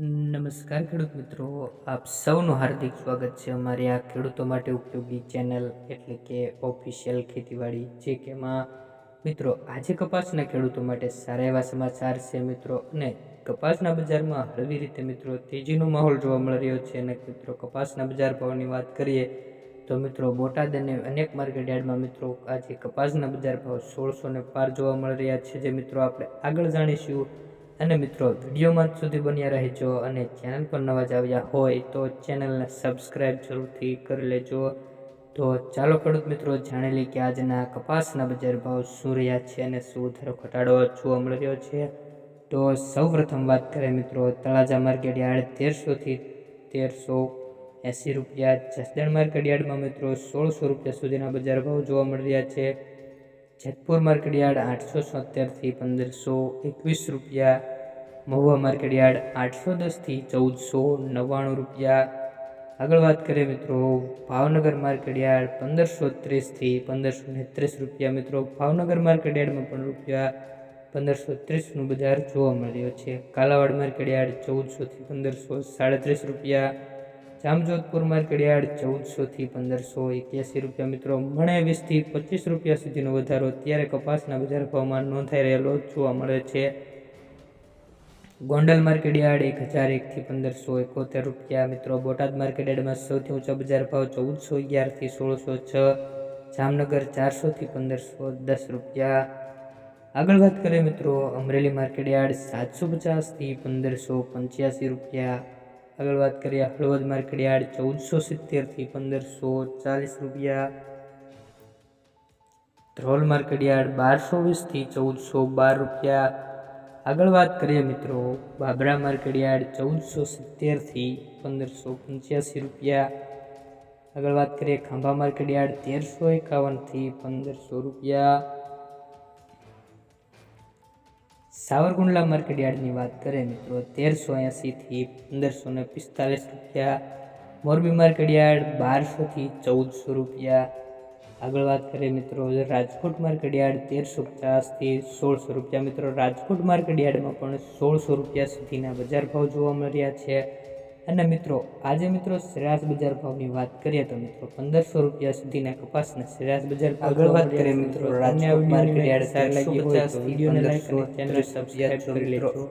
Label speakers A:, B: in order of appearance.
A: નમસ્કાર ખેડૂત મિત્રો, આપ સૌનું હાર્દિક સ્વાગત છે અમારી આ ખેડૂતો માટે ઉપયોગી ચેનલ એટલે કે ઓફિશિયલ ખેતીવાડી, જે કે એમાં મિત્રો આજે કપાસના ખેડૂતો માટે સારા એવા સમાચાર છે મિત્રો અને કપાસના બજારમાં હળવી રીતે મિત્રો તેજીનો માહોલ જોવા મળી રહ્યો છે અને મિત્રો કપાસના બજાર ભાવની વાત કરીએ તો મિત્રો બોટાદ અને અનેક માર્કેટ યાર્ડમાં મિત્રો આજે કપાસના બજાર ભાવ સોળસો ને પાર જોવા મળી રહ્યા છે, જે મિત્રો આપણે આગળ જાણીશું. અને મિત્રો વિડીયોમાં સુધી બન્યા રહેજો અને ચેનલ પર નવા જ આવ્યા હોય તો ચેનલને સબસ્ક્રાઈબ જરૂરથી કરી લેજો. તો ચાલો ખેડૂત મિત્રો, જાણી લઈએ કે આજના કપાસના બજાર ભાવ શું રહ્યા છે અને શું વધારો ઘટાડો જોવા મળી રહ્યો છે. તો સૌ પ્રથમ વાત કરીએ મિત્રો, તળાજા માર્કેટ યાર્ડ તેરસોથી તેરસો એંસી રૂપિયા, જસદણ માર્કેટ યાર્ડમાં મિત્રો સોળસો રૂપિયા સુધીના બજાર ભાવ જોવા મળી રહ્યા છે. જેતપુર માર્કેટ યાર્ડ આઠસો સોતેરથી પંદરસો એકવીસ રૂપિયા મહુવા માર્કેટ યાર્ડ આઠસો દસથી ચૌદસો નવ્વાણું રૂપિયા. આગળ વાત કરીએ મિત્રો, ભાવનગર માર્કેટ યાર્ડ પંદરસો ત્રીસથી પંદરસો ને ત્રીસ રૂપિયા. મિત્રો, ભાવનગર માર્કેટ યાર્ડમાં પણ રૂપિયા પંદરસો ત્રીસનું બજાર જોવા મળ્યો છે. કાલાવાડ માર્કેટ યાર્ડ ચૌદસોથી પંદરસો સાડત્રીસ રૂપિયા. જામજોધપુર માર્કેટ યાર્ડ ચૌદસોથી પંદરસો એક્યાસી રૂપિયા. મિત્રો મણે વીસથી પચીસ રૂપિયા સુધીનો વધારો અત્યારે કપાસના બજાર ભાવમાં નોંધાઈ રહેલો જોવા મળે છે. ગોંડલ માર્કેટ યાર્ડ એક હજાર એકથી પંદરસો એકોતેર રૂપિયા. મિત્રો, બોટાદ માર્કેટ યાર્ડમાં સૌથી ઊંચો બજાર ભાવ ચૌદસો અગિયારથી સોળસો છ. જામનગર ચારસોથી પંદરસો દસ રૂપિયા. આગળ વાત કરીએ મિત્રો, અમરેલી માર્કેટ યાર્ડ સાતસો પચાસથી પંદરસો પંચ્યાસી રૂપિયા. આગળ વાત કરીએ હળવદ માર્કેટ યાર્ડ ચૌદસો સિત્તેરથી પંદરસો ચાલીસ રૂપિયા. ધ્રોલ માર્કેટ યાર્ડ બારસો વીસથી ચૌદસો બાર રૂપિયા. આગળ વાત કરીએ મિત્રો, બાબરા માર્કેટ યાર્ડ ચૌદસો સિત્તેરથી પંદરસો પંચ્યાસી રૂપિયા. આગળ વાત કરીએ ખાંભા માર્કેટ યાર્ડ તેરસો એકાવનથી પંદરસો રૂપિયા. સાવરકુંડલા માર્કેટ યાર્ડની વાત કરીએ મિત્રો, તેરસો એંસીથી પંદરસો ને પિસ્તાલીસ રૂપિયા. મોરબી માર્કેટ બારસોથી ચૌદસો રૂપિયા. આગળ વાત કરીએ મિત્રો રાજકોટ માર્કેટયાર્ડ તેરસો પચાસથી સોળસો રૂપિયા. મિત્રો રાજકોટ માર્કેટયાર્ડમાં પણ સોળસો રૂપિયા સુધીના બજાર ભાવ જોવા મળી રહ્યા છે. અને મિત્રો આજે મિત્રો સરેરાશ બજાર ભાવની વાત કરીએ તો મિત્રો પંદરસો રૂપિયા સુધીના કપાસના સરેરાશ બજાર ભાવ આગળ વાત કરીએ મિત્રો રાજકોટ માર્કેટયાર્ડ લાગી હોય તો વિડીયોને લાઈક અને ચેનલ સબસ્ક્રાઇબ કરી લેજો.